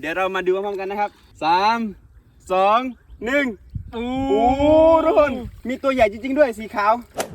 เดี๋ยวเรามาดูพร้อมกันนะครับสามสองหนึ่งโอ้ทุกคนมีตัวใหญ่จริง ๆ ด้วยสีขาว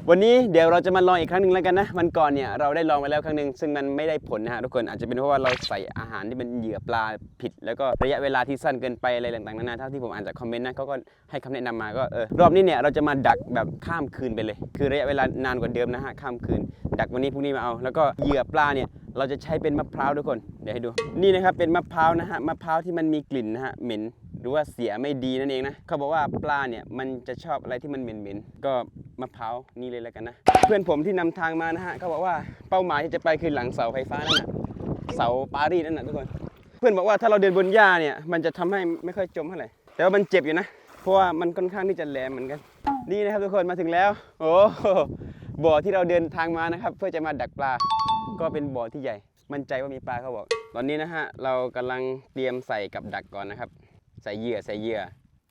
วันนี้เดี๋ยวเราจะมาลองอีกครั้งหนึ่งแล้วกันนะวันก่อนเนี่ยเราได้ลองไปแล้วครั้งหนึ่งซึ่งมันไม่ได้ผลนะฮะทุกคนอาจจะเป็นเพราะว่าเราใส่อาหารที่เป็นเหยื่อปลาผิด แล้วก็ระยะเวลาที่สั้นเกินไปอะไรต่างๆนานาเท่าที่ผมอ่านจากคอมเมนต์นะเขาก็ให้คำแนะนำมาก็เออรอบนี้เนี่ยเราจะมาดักแบบข้ามคืนไปเลย คือระยะเวลานานกว่าเดิมนะฮะข้ามคืน ดักวันนี้พรุ่งนี้มาเอา แล้วก็เหยื่อปลาเนี่ย เราจะใช้เป็นมะพร้าวทุกคน เดี๋ยวให้ดู นี่นะครับเป็นมะพร้าวนะฮะ มะพร้าวที่มันมีกลิ่นนะฮะ เหม็น หรือว่าเสียไม่ดีนั่นเองนะ เขาบอกว่าปลาเนี่ยมันจะชอบอะไรที่มันเหม็นๆ ก็มะพร้าวนี่เลยแล้วกันนะ เพื่อนผมที่นำทางมานะฮะเขาบอกว่าเป้าหมายที่จะไปคือหลังเสาไฟฟ้านั่นน่ะเสาปารีสนั่นน่ะทุกคน เพื่อนบอกว่าถ้าเราเดินบนหญ้าเนี่ยมันจะทำให้ไม่ค่อยจมเท่าไหร่ แต่ว่ามันเจ็บอยู่นะ เพราะว่ามันค่อนข้างที่จะแหลมเหมือนกัน นี่นะครับทุกคนมาถึงแล้ว โอ้โห บ่อที่เราเดินทางมานะครับ เพื่อจะมาดักปลา ก็เป็นบ่อที่ใหญ่ มั่นใจว่ามีปลาเขาบอก ตอนนี้นะฮะเรากำลังเตรียมใส่กับดักก่อนนะครับ ใส่เหยื่อใส่เหยื่อ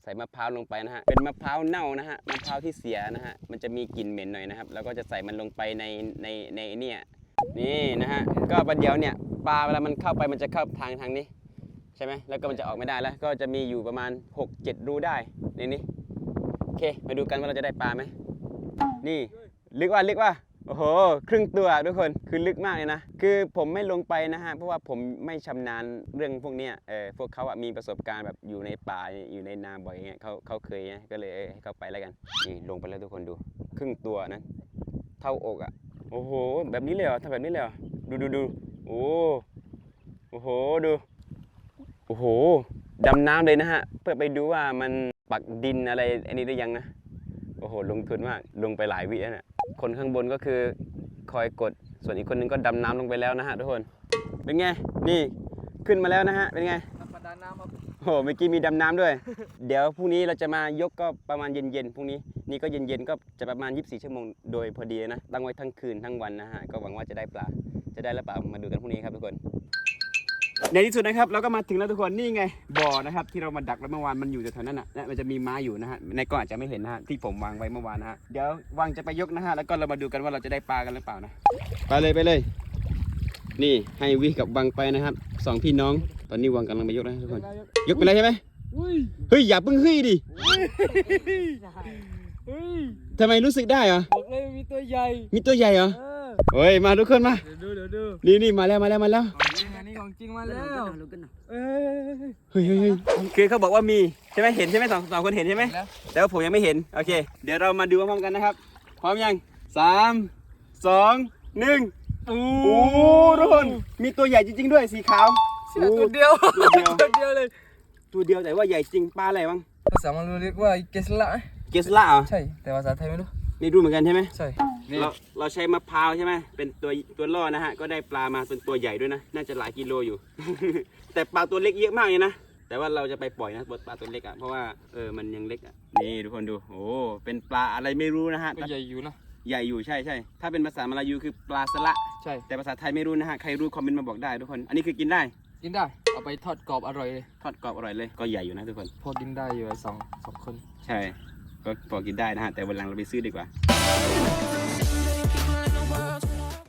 ใส่มะพร้าวลงไปนะฮะเป็นมะพร้าวเน่านะฮะมะพร้าวที่เสียนะฮะมันจะมีกลิ่นเหม็นหน่อยนะครับ แล้วก็จะใส่มันลงไปในในในเนี่ยนี่นะฮะก็ประเดี๋ยวเนี่ยปลาเวลามันเข้าไปมันจะเข้าทางทางนี้ใช่ไหมแล้วก็มันจะออกไม่ได้แล้ว ก็จะมีอยู่ประมาณ 6-7 รูได้ในนี้โอเค มาดูกันว่าเราจะได้ปลาไหมนี่ ลึกว่าลึกว่าโอ้โห ครึ่งตัวทุกคนคือลึกมากเลยนะ คือผมไม่ลงไปนะฮะ เพราะว่าผมไม่ชำนาญเรื่องพวกเนี้ยเออพวกเขาอะมีประสบการณ์แบบอยู่ในป่าอยู่ในนาบ่อยอย่างเงี้ยเขาเขาเคยไงก็เลยให้เขาไปแล้วกันนี่ลงไปแล้วทุกคนดู ครึ่งตัวนะเท่าอกอะโอ้โห แบบนี้เลยเหรอทำแบบนี้เลยเหรอดูดูดูโอ้โอ้โหดูโอ้โหดำน้ำเลยนะฮะ เพื่อไปดูว่ามันปักดินอะไรอันนี้ได้ยังนะโอ้โหลงทุนมากลงไปหลายวิแล้วน่ะ คนข้างบนก็คือคอยกด ส่วนอีกคนนึงก็ดำน้ำลงไปแล้วนะฮะทุกคน เป็นไง นี่ขึ้นมาแล้วนะฮะ เป็นไงนักประดาน้ำครับโอ้โหเมื่อกี้มีดำน้ำด้วย เดี๋ยวพรุ่งนี้เราจะมายกก็ประมาณเย็นๆพรุ่งนี้ นี่ก็เย็นๆก็จะประมาณ 24 ชั่วโมงโดยพอดีนะ ตั้งไว้ทั้งคืนทั้งวันนะฮะ ก็หวังว่าจะได้ปลา จะได้หรือเปล่ามาดูกันพรุ่งนี้ครับทุกคน ในที่สุดนะครับเราก็มาถึงแล้วทุกคนนี่ไงบ่อนะครับที่เรามาดักไว้เมื่อวานมันอยู่แถวๆนั้นน่ะและมันจะมีม้าอยู่นะฮะในกล้องอาจจะไม่เห็นนะฮะที่ผมวางไว้เมื่อวานนะฮะเดี๋ยววางจะไปยกนะฮะแล้วก็เรามาดูกันว่าเราจะได้ปลากันหรือเปล่านะไปเลยไปเลย นี่ให้วิกับวังไปนะครับสองพี่น้อง ตอนนี้วังกำลังไปยกนะทุกคน ยกไปเลยใช่ไหมอุ้ยเฮ้ยอย่าเพิ่งเฮ้ยดิเฮ้ยทำไมรู้สึกได้เหรอบอกเลยมีตัวใหญ่มีตัวใหญ่เหรอเออเฮ้ยมาทุกคนมาเดี๋ยวดูเดี๋ยวดูนี่นี่มาแล้วมาแล้วมาแล้วอันนี้ ของจริงมาแล้วเอ้ยเฮ้ยเฮ้ยเฮ้ยคือเขาบอกว่ามีใช่ไหมเห็นใช่ไหมสองสองคนเห็นใช่ไหมแล้วแต่ว่าผมยังไม่เห็นโอเค เดี๋ยวเรามาดูพร้อมๆกันนะครับพร้อมยังสามสองหนึ่งโอ้โหทุกคนมีตัวใหญ่จริง ๆ ด้วยสีขาวเสียตัวเดียวตัวเดียวตัวเดียวเลย ตัวเดียวแต่ว่าใหญ่จริงปลาอะไรบ้างภาษามาลูเรียกว่าเกสละเกสล่าเหรอใช่แต่ภาษาไทยไม่รู้นี่รู้เหมือนกันใช่ไหมใช่ นี่เราเราใช้มะพร้าวใช่ไหมเป็นตัวตัวล่อนะฮะก็ได้ปลามาเป็นตัวใหญ่ด้วยนะ น่าจะหลายกิโลอยู่ แต่ปลาตัวเล็กเยอะมากเลยนะแต่ว่าเราจะไปปล่อยนะปลาตัวเล็กอะเพราะว่าเออมันยังเล็กอะนี่ทุกคนดูโอ้เป็นปลาอะไรไม่รู้นะฮะก็ใหญ่อยู่นะใหญ่อยู่ใช่ใช่ถ้าเป็นภาษามาลายูคือปลาสละใช่ แต่ภาษาไทยไม่รู้นะฮะใครรู้คอมเมนต์มาบอกได้ทุกคนอันนี้คือกินได้ กินได้เอาไปทอดกรอบอร่อยเลยทอดกรอบอร่อยเลยก็ใหญ่อยู่นะทุกคนพอกินได้อยู่สองสองคน ใช่ก็พอกินได้นะฮะแต่วันหลังเราไปซื้อดีกว่า Keep on in the world.